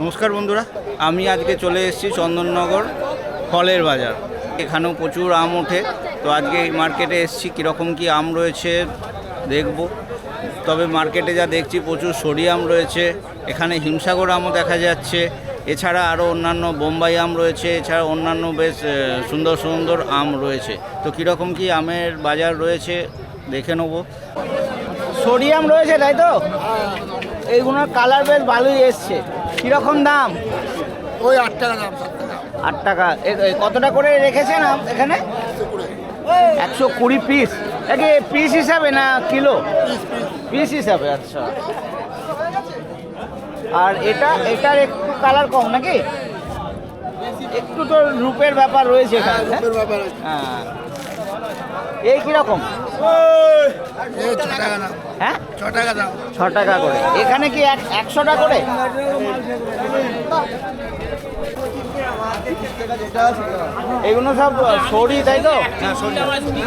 নমস্কার বন্ধুরা, আমি আজকে চলে এসেছি চন্দননগর ফলের বাজার। এখানেও প্রচুর আম ওঠে, তো আজকে এই মার্কেটে এসেছি, কীরকম কী আম রয়েছে দেখব। তবে মার্কেটে যা দেখছি, প্রচুর সরি আম রয়েছে, এখানে হিমসাগর আমও দেখা যাচ্ছে, এছাড়া আরও অন্যান্য বোম্বাই আম রয়েছে, এছাড়া অন্যান্য বেশ সুন্দর সুন্দর আম রয়েছে। তো কীরকম কী আমের বাজার রয়েছে, দেখে নেব। সরিয়াম রয়েছে, তাই তো? এইগুলোর কালার বেশ ভালোই এসছে। কীরকম দাম? ওই আট টাকা দাম আট টাকা। কতটা করে রেখেছেন এখানে? একশো কুড়ি পিস একে পিস হিসাবে না কিলো পিস হিসাবে আচ্ছা। আর এটা এটার একটু কালার কম নাকি? একটু তো রূপের ব্যাপার রয়েছে এখানে হ্যাঁ? হ্যাঁ। এই কীরকম? ছ টাকা টাকা করে। এখানে কি এক একশোটা করে? এগুলো সব সরি, তাই তো?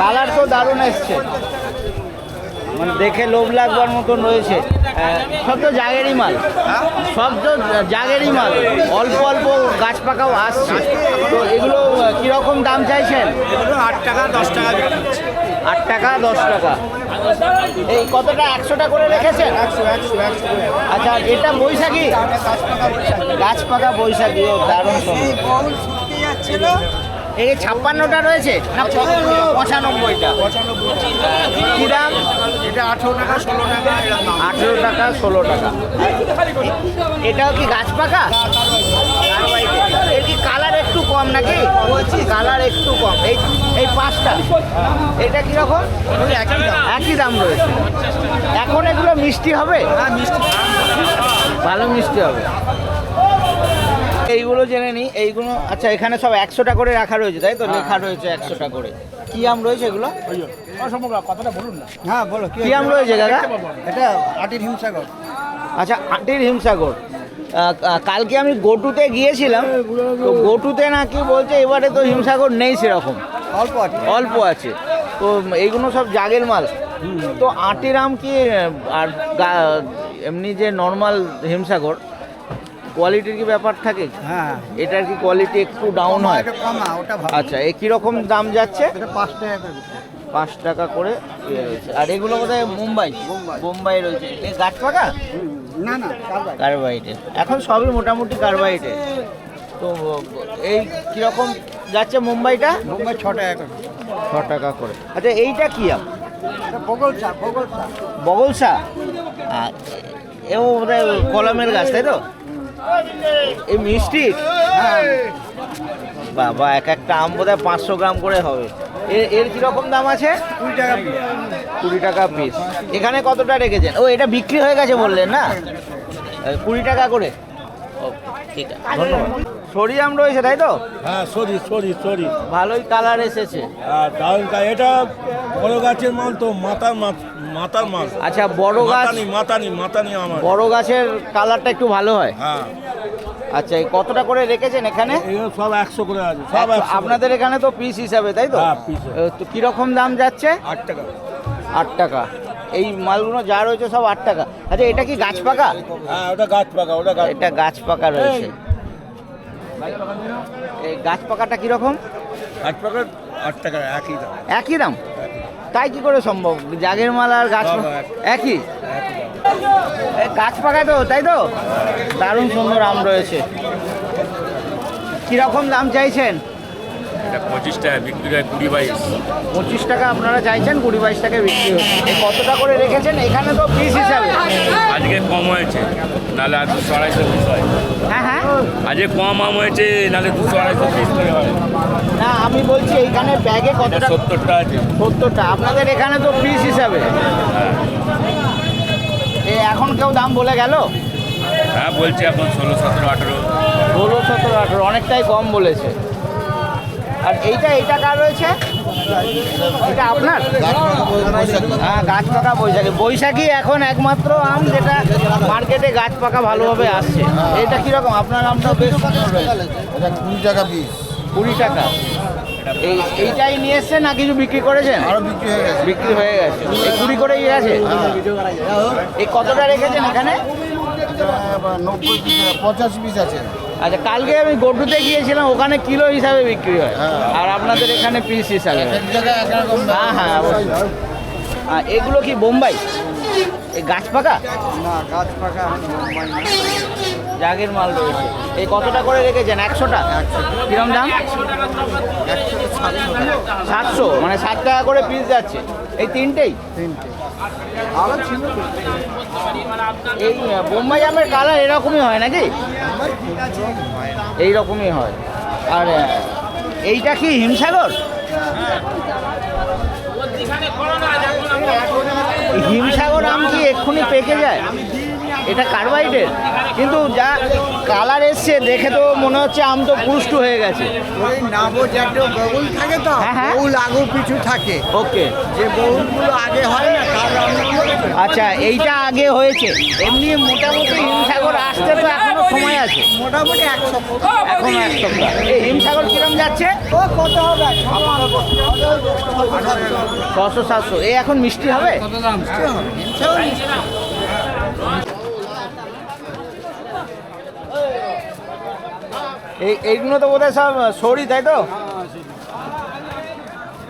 কালার তো দারুণ এসছে। মানে দেখে লোভ লাগবার মতন রয়েছে। সব তো জাগেরই মাল। সব তো জাগেরই মাল। অল্প অল্প গাছ পাকাও আসছে। তো এগুলো কীরকম দাম চাইছেন? আট টাকা, দশ টাকা আট টাকা, দশ টাকা। এই কতটা? একশোটা করে রেখেছেন? আচ্ছা এটা বৈশাখী? গাছ পাকা বৈশাখী, ও দারুণ সুন্দর এই ছাপ্পান্নটা রয়েছে? পঁচানব্বইটা। কি টাকা ষোলো টাকা আঠেরো টাকা, ষোলো টাকা। এটাও কি গাছ পাকা এর কি কালার একটু কম নাকি? কালার একটু কম। এই এই পাঁচটা। এটা কীরকম? একই দাম। একই দাম রয়েছে। এখন এগুলো মিষ্টি হবে? হ্যাঁ মিষ্টি। ভালো মিষ্টি হবে। এইগুলো জেনে নিই এইগুলো আচ্ছা এখানে সব একশোটা করে রাখা রয়েছে তাই তো? লেখা রয়েছে একশোটা করে। কি আম রয়েছে এগুলো? কথাটা বলুন না। হ্যাঁ বলো কি আম রয়েছে দাদা? এটা আটির হিমসাগর। আচ্ছা আটির হিমসাগর। কালকে আমি গোটুতে গিয়েছিলাম। তো গোটুতে নাকি বলছে এবারে তো হিমসাগর নেই সেরকম। অল্প আছে। অল্প আছে। তো এইগুলো সব জাগের মাল। তো আটির আম কি আর এমনি যে নর্মাল হিমসাগর কোয়ালিটির কি ব্যাপার থাকে? হ্যাঁ। এটার কি কোয়ালিটি একটু ডাউন হয়? আচ্ছা এ কীরকম দাম যাচ্ছে? পাঁচ টাকা করে পাঁচ টাকা করে রয়েছে। আর এগুলো বোধহয় মুম্বাই? মুম্বাই। মুম্বাই রয়েছে। গাছ পাকা না না কার্বাইটে এখন সবই মোটামুটি কার্বাইটে তো এই কীরকম যাচ্ছে মুম্বাইটা? বোম্বাই ছ টাকা করে। ছ টাকা করে। আচ্ছা এইটা কি চা বগলসা এও বোধহয় কলমের গাছ তাই তো? এই মিষ্টি? হ্যাঁ। বাবা এক একটা আম বোধহয় পাঁচশো গ্রাম করে হবে। এর কীরকম দাম আছে? কুড়ি টাকা পিস। কুড়ি টাকা পিস এখানে কতটা রেখেছেন? ও এটা বিক্রি হয়ে গেছে বললেন না? কুড়ি টাকা করে। ঠিক আছে। ধন্যবাদ। সরি আম রয়েছে তাই তো? হ্যাঁ সরি সরি সরি। ভালোই কালার এসেছে। আর দারুণ এটা বড় গাছের মাল তো মাথার মাছ মাথার মাল আচ্ছা বড় গাছ মাতানি মাতানি মাতানি আমার। বড় গাছের কালারটা একটু ভালো হয়। হ্যাঁ। আচ্ছা এই কতটা করে রেখেছেন এখানে? সব একশো করে আছে সব আপনাদের এখানে তো পিস হিসাবে তাই তো? হ্যাঁ, তো কীরকম দাম যাচ্ছে? আট টাকা। আট টাকা। এই মালগুলো যা রয়েছে সব আট টাকা। আচ্ছা এটা কি গাছ পাকা? হ্যাঁ ওটা গাছ পাকা ওটা এটা গাছ পাকা রয়েছে। এই। গাছ পাকাটা কীরকম? গাছ পাকা আট টাকা একই দাম। একই দাম? তাই কি করে সম্ভব? জাগের মাল আর গাছ একই? গাছ পাকা তো তাই তো? দারুণ সুন্দর আম রয়েছে। কীরকম দাম চাইছেন? এটা পঁচিশ টাকা বিক্রি হয় কুড়ি বাইশ। পঁচিশ টাকা আপনারা চাইছেন কুড়ি বাইশ টাকায় বিক্রি হচ্ছে। কতটা করে রেখেছেন? এখানে তো পিস হিসাবে। আজকে কম হয়েছে নাহলে আর দুশো আড়াইশো পিস হয়। হ্যাঁ হ্যাঁ। আজকে কম আম হয়েছে নাহলে দুশো আড়াইশো পিস করে হয়। না আমি বলছি এইখানে ব্যাগে কতটা সত্তরটা আছে। সত্তরটা। আপনাদের এখানে তো পিস হিসাবে। হ্যাঁ। এ এখন কেউ দাম বলে গেল? হ্যাঁ বলছি এখন ষোলো সতেরো আঠেরো। ষোলো সতেরো আঠেরো অনেকটাই কম বলেছে। আর এইটা এইটা কার রয়েছে? এটা আপনার? হ্যাঁ গাছ পাকা বৈশাখী। বৈশাখী এখন একমাত্র আম যেটা মার্কেটে গাছ পাকা ভালোভাবে আসছে। এটা কীরকম? আপনার আমটা বেশ এটা কুড়ি টাকা পিস কুড়ি টাকা। এই এইটাই নিয়ে এসছেন না কিছু বিক্রি করেছেন? আরও বিক্রি হয়ে গেছে। বিক্রি হয়ে গেছে। এই কুড়ি করেই আছে? এই কতটা রেখেছেন এখানে? নব্বই পঁচাশি পিস আছে। আচ্ছা কালকে আমি গড্ডুতে গিয়েছিলাম ওখানে কিলো হিসাবে বিক্রি হয়। হ্যাঁ। আর আপনাদের এখানে পিস হিসাবে। হয়। হ্যাঁ হ্যাঁ অবশ্যই। এগুলো কি বোম্বাই? এই গাছ পাকা? না গাছ পাকা। জাগের মাল রয়েছে। এই কতটা করে রেখেছেন? একশোটা? কিরম দাম? সাতশো। মানে ষাট টাকা করে পিস যাচ্ছে। এই তিনটেই? এই বোম্বাই আমের কালার এরকমই হয় নাকি? এই রকমই হয় আর এইটা কি হিমসাগর? আম কি এক্ষুনি পেকে যায়? এটা কার্বাইডের? কিন্তু যা কালার এসছে দেখে তো মনে হচ্ছে আম তো পুষ্ট হয়ে গেছে। ওই নাবো জাতীয় বউল থাকে তো হ্যাঁ, হ্যাঁ। বউল আগু পিছু থাকে। ওকে। যে বউলগুলো আগে হয় না আচ্ছা এইটা আগে হয়েছে। এমনি মোটামুটি হিমসাগর আসতে তো এখনও সময় আছে। মোটামুটি এক সপ্তাহ। এখনও এক সপ্তাহ। এই হিমসাগর যাচ্ছে। হবে ছশো সাতশো। এই এখন মিষ্টি হবে? এই এইগুলো তো বোধহয় সব সরি তাই তো?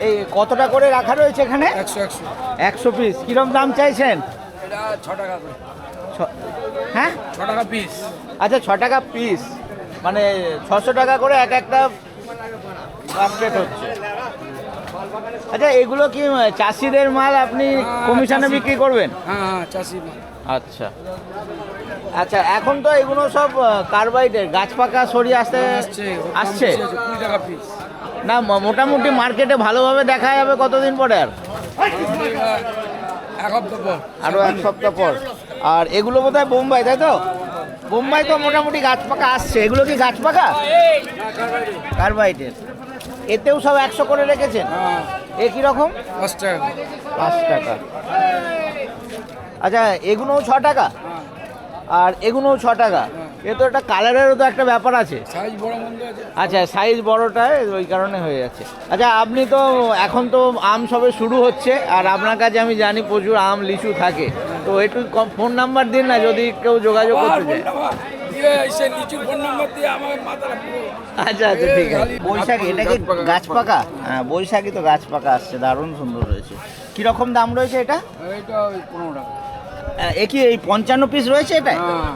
এই কতটা করে রাখা রয়েছে এখানে? একশো একশো। একশো পিস কিরম দাম চাইছেন? ছ টাকা হ্যাঁ? ছ টাকা পিস আচ্ছা ছ টাকা পিস মানে ছশো টাকা করে এক একটা হচ্ছে। আচ্ছা এগুলো কি চাষিদের মাল আপনি কমিশনে বিক্রি করবেন? হ্যাঁ হ্যাঁ আচ্ছা। আচ্ছা এখন তো এগুলো সব কার্বাইডের গাছ পাকা সরিয়ে আসতে আসছে না মোটামুটি মার্কেটে ভালোভাবে দেখা যাবে কতদিন পরে আর? এক সপ্তাহ পর। আরও এক সপ্তাহ পর। আর এগুলো বোধ হয় বোম্বাই তাই তো? বোম্বাই তো মোটামুটি গাছ পাকা আসছে। এগুলো কি গাছ পাকা? কার্বাইডের। এতেও সব একশো করে রেখেছেন? হ্যাঁ। এ কীরকম? পাঁচ টাকা। পাঁচ টাকা। আচ্ছা এগুলোও ছ টাকা? আর এগুলোও ছ টাকা? এ তো একটা কালারেরও তো একটা ব্যাপার আছে। আচ্ছা সাইজ বড়টায় ওই কারণে হয়ে যাচ্ছে। আচ্ছা আপনি তো এখন তো আম সবে শুরু হচ্ছে আর আপনার কাছে আমি জানি প্রচুর আম লিচু থাকে। তো একটু ফোন নাম্বার দিন না যদি কেউ যোগাযোগ করতে চায়। পুরো আচ্ছা আচ্ছা ঠিক আছে। বৈশাখী এটা কি গাছ পাকা হ্যাঁ বৈশাখী তো গাছ পাকা আসছে দারুণ সুন্দর রয়েছে। কীরকম দাম রয়েছে এটা? এ কি এই পঞ্চান্ন পিস রয়েছে এটা? হ্যাঁ।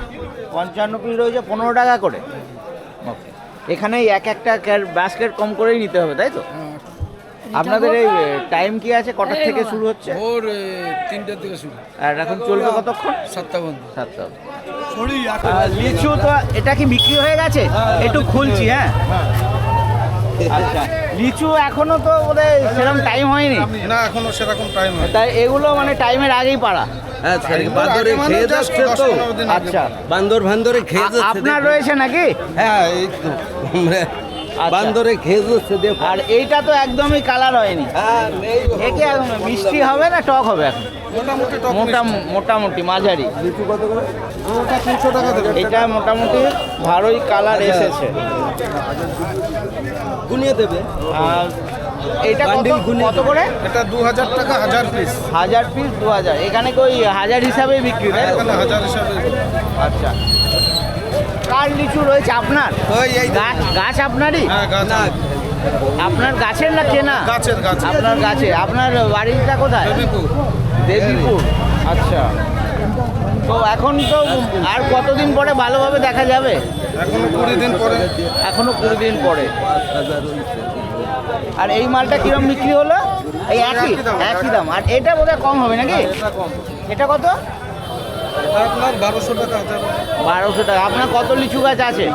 পঞ্চান্ন পিস রয়েছে পনেরো টাকা করে। ওকে এখানে এক একটা বাস্কেট কম করেই নিতে হবে তাই তো? হ্যাঁ। আপনাদের এই টাইম কি আছে? কটার থেকে শুরু হচ্ছে? ভোর তিনটের থেকে শুরু। আর এখন চলবে কতক্ষণ? সাতটা বন্ধ সাতটা লিচু তো এটা কি বিক্রি হয়ে গেছে? একটু খুলছি হ্যাঁ আচ্ছা লিচু এখনও তো বোধহয় সেরকম টাইম হয়নি। না এখনও সেরকম টাইম হয় তাই এগুলো মানে টাইমের আগেই পারা হ্যাঁ বান্দরে মানে খেয়ে যাচ্ছে তো। আচ্ছা। বান্দর ভান্দরে খেয়ে যাচ্ছে আপনার রয়েছে নাকি? হ্যাঁ এই তো। আমরা। বান্দরে খেয়ে যাচ্ছে দেখো আর এইটা তো একদমই কালার হয়নি। হ্যাঁ একে মিষ্টি হবে না টক হবে এখন? মোটামুটি মাঝারি। তিনশো টাকা এটা মোটামুটি ভালোই কালার এসেছে। গুনিয়ে দেবে। আর এটা কত করে? এটা দু হাজার টাকা হাজার পিস হাজার পিস দু হাজার। এখানে কি ওই হাজার হিসাবে বিক্রি তাই হাজার হিসাবে আচ্ছা। কার লিচু রয়েছে আপনার? ওই এই গাছ গাছ আপনারই? হ্যাঁ আপনার গাছের না কেনা? গাছের গাছের। আপনার গাছে। আপনার বাড়িটা কোথায়? দেবীপুর। আচ্ছা। তো এখন তো আর কতদিন পরে ভালোভাবে দেখা যাবে? এখনও কুড়ি দিন পরে। এখনও কুড়ি দিন পরে। আর এই মালটা কিরম বিক্রি হলো? এই একই একই দাম, একই দাম। আর এটা বোধহয় কম হবে নাকি? এটা কম। এটা কত? আপনার বারোশো টাকা হাজার বারোশো টাকা। আপনার কত লিচু গাছ আছে?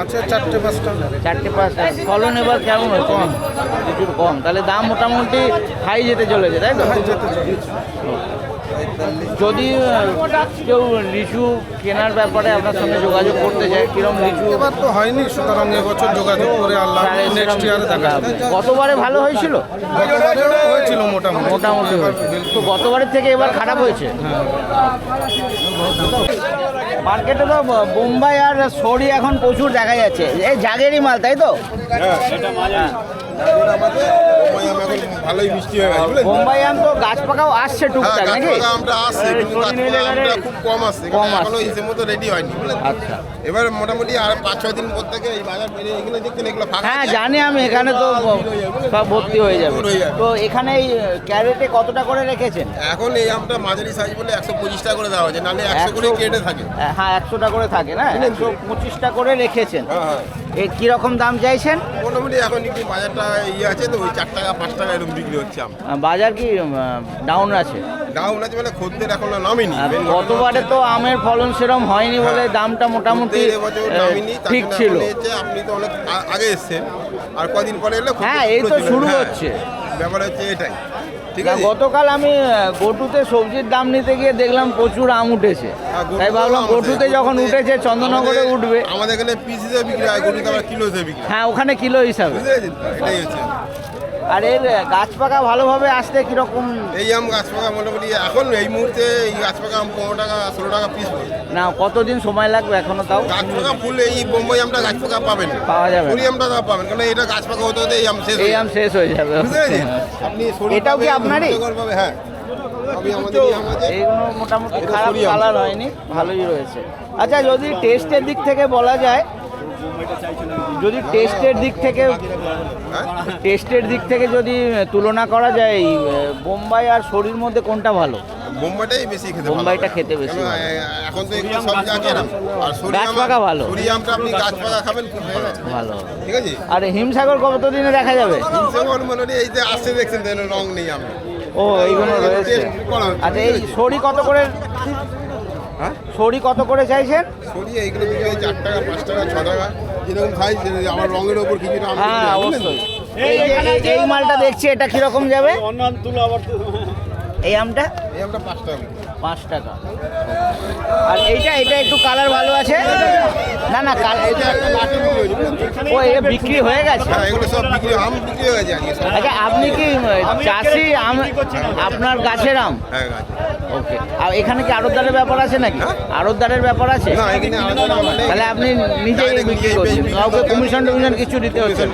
আছে চারটে পাঁচটা। চারটে পাঁচটা। ফলন এবার কেমন হচ্ছে? লিচুর কম। তাহলে দাম মোটামুটি হাই যেতে চলেছে তাই তো? যেতে চলেছে। যদি কেউ লিচু কেনার ব্যাপারে আপনার সঙ্গে যোগাযোগ করতে চায় কিরম লিচু? এবার তো হয়নি সুতরাং এবছর যোগাযোগ করে আল্লাহ নেক্সট ইয়ারে দেখা গতবারে ভালো হয়েছিল? হয়েছিল মোটামুটি। মোটামুটি। তো গতবারের থেকে এবার খারাপ হয়েছে? মার্কেটে তো বোম্বাই আর সরি এখন প্রচুর দেখা যাচ্ছে। এই জাগেরই মাল তাই তো? হ্যাঁ। আমাদের বোম্বাই আম এখন ভালোই মিষ্টি হয়ে গেছে বুঝলেন? বোম্বাই আম তো গাছ পাকাও আসছে হ্যাঁ টুকটাক নাকি? আমটা আসছে কিন্তু গাছ খুব কম আসছে কম কারণ আসছে। হিসেব মতো রেডি হয়নি বুঝলেন? আচ্ছা। এবার মোটামুটি আর পাঁচ ছয় দিন পর থেকে এই বাজার বেড়ে এগুলো দেখছেন এগুলো ফাঁকা হ্যাঁ। জানি আমি এখানে তো সব ভর্তি হয়ে যাবে। তো এখানে এই ক্যারেটে কতটা করে রেখেছেন? এখন এই আমটা মাঝারি সাইজ বলে একশো পঁচিশ টাকা করে দেওয়া হয়েছে নাহলে একশো করে কেটে থাকে। হ্যাঁ একশোটা করে থাকে না? একশো পঁচিশটা করে রেখেছেন। হ্যাঁ হ্যাঁ। এ কীরকম দাম চাইছেন? মোটামুটি এখন একটু বাজারটা ইয়ে আছে তো ওই চার টাকা পাঁচ টাকা এরকম বিক্রি হচ্ছে আম। বাজার কি ডাউন আছে? ডাউন আছে মানে খদ্দের এখন নামেনি। গতবারে তো আমের ফলন সেরম হয়নি বলে দামটা মোটামুটি ঠিক ছিল। আপনি তো অনেক আগে এসছেন। আর কদিন পরে এলে হ্যাঁ, এই তো শুরু হ্যাঁ, হচ্ছে। ব্যাপার হচ্ছে এটাই। গতকাল আমি গোটুতে সবজির দাম নিতে গিয়ে দেখলাম প্রচুর আম উঠেছে। হ্যাঁ, তাই ভাবলাম গোটুতে যখন উঠেছে চন্দননগরে উঠবে। আমাদের এখানে পিস হিসেবে বিক্রি হয় গোটুতে আবার কিলো হিসেবে বিক্রি হ্যাঁ। ওখানে কিলো হিসাবে। এটাই হচ্ছে। আর এর আহ, গাছ পাকা ভালোভাবে আসতে কীরকম? এই আম গাছ পাকা মোটামুটি এখন এই মুহূর্তে এই গাছ পাকা আম পনেরো টাকা ষোলো টাকা পিস না কতদিন সময় লাগবে এখনও তাও? গাছ পাকা ফুল এই বোম্বাই আমটা গাছ পাকা পাবেন। পাওয়া যাবে। সরি আমটা তা পাবেন কারণ এটা গাছ পাকা হতে হতে এই আম শেষ এই আম শেষ হয়ে যাবে পেরেছেন আপনি এটাও কি আপনারই? হ্যাঁ। এইগুলো মোটামুটি খারাপ কালার হয়নি ভালোই রয়েছে। আচ্ছা যদি টেস্টের দিক থেকে বলা যায় যদি টেস্টের দিক থেকে টেস্টের দিক থেকে যদি তুলনা করা যায় বোম্বাই আর শরীর মধ্যে কোনটা ভালো? বোম্বাইটাই বেশি খেতে বোম্বাইটা খেতে বেশি এখন তো এগুলো সব আর ভালো। আপনি গাছ পাকা খাবেন খুব ভালো। ভালো ঠিক আছে? আর হিমসাগর কত দিনে দেখা যাবে? মনে এই যে আসছে দেখছেন রং নেই আমি ও এইগুলো রয়েছে। আচ্ছা এই সরি কত করে? সরি কত করে চাইছেন? সরি এইগুলো বিক্রি হয় চার টাকা পাঁচ টাকা ছ টাকা। যেরকম সাইজ আমার রঙের ওপর কিছুটা হ্যাঁ অবশ্যই। এই যে এই- এই মালটা দেখছি এটা কীরকম যাবে? অন্যান্য তুলো আবার এই আমটা? এই আমটা পাঁচ টাকা। পাঁচ টাকা। আর এইটা এটা একটু কালার ভালো আছে? না না ও এটা বিক্রি হয়ে গেছে? হ্যাঁ এগুলো সব বিক্রি আম বিক্রি হয়ে গেছে আচ্ছা আপনি কি চাষি আম আপনার গাছের আম? হ্যাঁ ওকে। আর এখানে কি আড়তদারের ব্যাপার আছে নাকি? হ্যাঁ? আড়তদারের ব্যাপার আছে? তাহলে আপনি নিজেই বিক্রি করছেন কাউকে কমিশন টমিশন কিছু দিতে হচ্ছে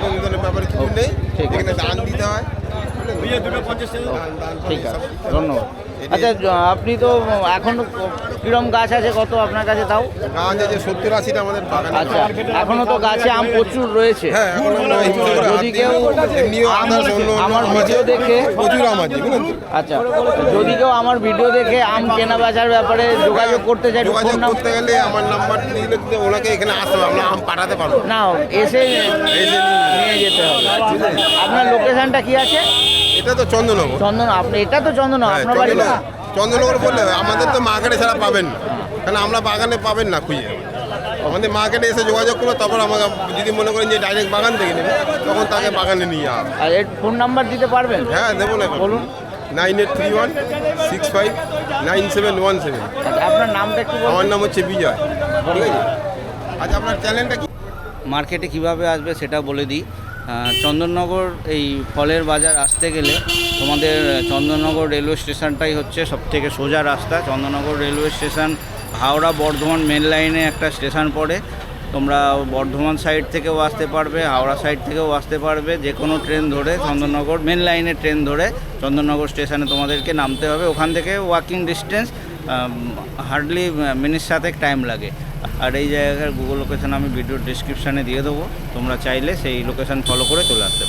ঠিক আছে। হয়। হয়। ধন্যবাদ। আচ্ছা আপনি তো এখন কিরম গাছ আছে কত আপনার কাছে তাও? গাছ আছে সত্তর আশিটা আমাদের আচ্ছা এখনও তো গাছে আম প্রচুর রয়েছে। হ্যাঁ যদি কেউ আমার-। ভিডিও দেখে প্রচুর আম আছে আচ্ছা যদি কেউ আমার ভিডিও দেখে আম কেনা বেচার ব্যাপারে যোগাযোগ করতে চাই যোগাযোগ করতে গেলে আমার নাম্বার দিলে ওনাকে এখানে আসতে হবে আমরা আম পাঠাতে পারব। না এসে নিয়ে যেতে হবে। আপনার লোকেশনটা কি আছে? এটা তো চন্দননগর। চন্দন আপনি এটা তো চন্দন হ্যাঁ, আপনার বাড়ি চন্দননগর। চন্দননগর বললে হবে। আমাদের তো মার্কেটে ছাড়া পাবেন না। কারণ আমরা বাগানে পাবেন না খুঁজে। আমাদের মার্কেটে এসে যোগাযোগ করব তারপর আমাকে যদি মনে করেন যে ডাইরেক্ট বাগান থেকে নেবে তখন তাকে বাগানে নিয়ে হবে। আর এর ফোন নাম্বার দিতে পারবেন? হ্যাঁ দেবো না বলুন। Nine eight three one six five nine seven one seven. আচ্ছা আপনার নামটা একটু আমার নাম হচ্ছে বিজয়। ঠিক আছে? আচ্ছা আপনার চ্যানেলটা কি? মার্কেটে কীভাবে আসবে সেটা বলে দিই। চন্দননগর এই ফলের বাজার আসতে গেলে তোমাদের চন্দননগর রেলওয়ে স্টেশনটাই হচ্ছে সবথেকে সোজা রাস্তা। Chandannagar railway station Howrah Bardhaman main লাইনে একটা স্টেশন পড়ে। তোমরা বর্ধমান সাইড থেকেও আসতে পারবে, হাওড়া সাইড থেকেও আসতে পারবে। যে কোনো ট্রেন ধরে চন্দননগর মেন লাইনে ট্রেন ধরে চন্দননগর স্টেশনে তোমাদেরকে নামতে হবে। ওখান থেকে ওয়াকিং ডিস্টেন্স হার্ডলি মিনিট সাথে টাইম লাগে। আর এই জায়গার গুগল লোকেশন আমি ভিডিও ডিসক্রিপশানে দিয়ে দেবো। তোমরা চাইলে সেই লোকেশান ফলো করে চলে আসতে